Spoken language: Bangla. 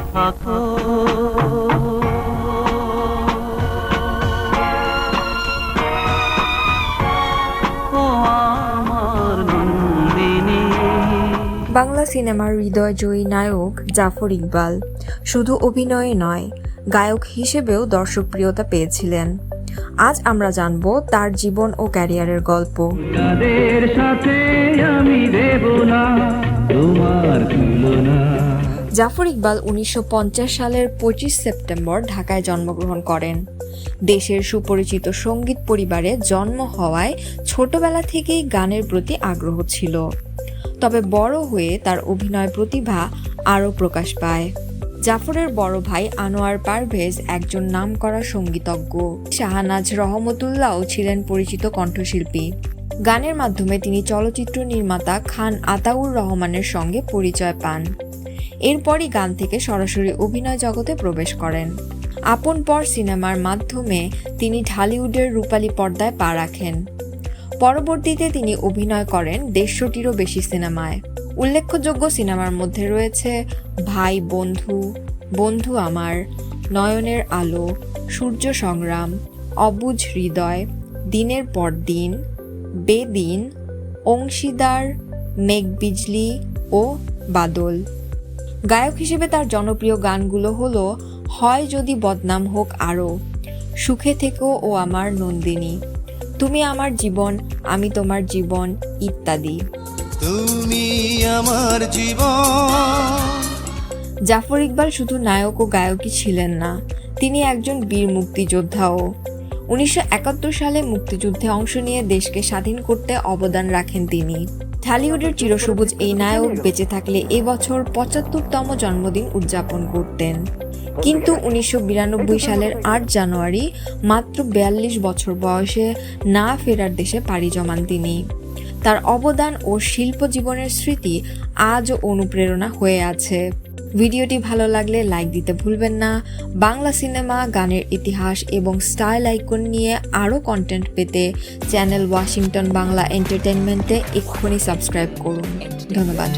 পাশে থাকো বাংলা সিনেমার হৃদয়জয়ী নায়ক জাফর ইকবাল শুধু অভিনয়ে নয় গায়ক হিসেবেও দর্শকপ্রিয়তা পেয়েছিলেন। আজ আমরা জানব তার জীবন ও ক্যারিয়ারের গল্প। সাথে আমি দেব না তোমার জাফর ইকবাল উনিশশো পঞ্চাশ সালের পঁচিশ সেপ্টেম্বর ঢাকায় জন্মগ্রহণ করেন। দেশের সুপরিচিত সংগীত পরিবারে জন্ম হওয়ায় ছোটবেলা থেকেই গানের প্রতি আগ্রহ ছিল। তবে বড় হয়ে তার অভিনয় প্রতিভা আরও প্রকাশ পায়। জাফরের বড় ভাই আনোয়ার পারভেজ একজন নামকরা সঙ্গীতজ্ঞ। শাহানাজ রহমতুল্লাহও ছিলেন পরিচিত কণ্ঠশিল্পী। গানের মাধ্যমে তিনি চলচ্চিত্র নির্মাতা খান আতাউর রহমানের সঙ্গে পরিচয় পান। এরপরই গান থেকে সরাসরি অভিনয় জগতে প্রবেশ করেন। আপন পর সিনেমার মাধ্যমে তিনি ঢালিউডের রূপালী পর্দায় পা রাখেন। পরবর্তীতে তিনি অভিনয় করেন দেড়শোটিরও বেশি সিনেমায়। উল্লেখযোগ্য সিনেমার মধ্যে রয়েছে ভাই বন্ধু বন্ধু আমার, নয়নের আলো, সূর্য সংগ্রাম, অবুঝ হৃদয়, দিনের পর দিন, বেদিন, অংশীদার মেঘ বিজলি ও বাদল। গায়ক হিসেবে তার জনপ্রিয় গানগুলো হলো হয় যদি বদনাম হোক আরও সুখে থেকো ও আমার নন্দিনী তুমি আমার জীবন আমি তোমার জীবন ইত্যাদি। তুমি আমার জীবন। জাফর ইকবাল শুধু নায়ক ও গায়কই ছিলেন না তিনি একজন বীর মুক্তিযোদ্ধাও। উনিশশো একাত্তর সালে মুক্তিযুদ্ধে অংশ নিয়ে দেশকে স্বাধীন করতে অবদান রাখেন তিনি। ঢালিউডের চিরসবুজ এই নায়ক বেঁচে থাকলে এবছর পঁচাত্তরতম জন্মদিন উদযাপন করতেন। কিন্তু উনিশশো বিরানব্বই সালের আট জানুয়ারি মাত্র বিয়াল্লিশ বছর বয়সে না ফেরার দেশে পাড়ি জমান তিনি। তার অবদান ও শিল্প জীবনের স্মৃতি আজও অনুপ্রেরণা হয়ে আছে। ভিডিওটি ভালো লাগলে লাইক দিতে ভুলবেন না। বাংলা সিনেমা, গানের ইতিহাস এবং স্টাইল আইকন নিয়ে আরও কন্টেন্ট পেতে চ্যানেল ওয়াশিংটন বাংলা এন্টারটেনমেন্টে এক্ষুনি সাবস্ক্রাইব করুন। ধন্যবাদ।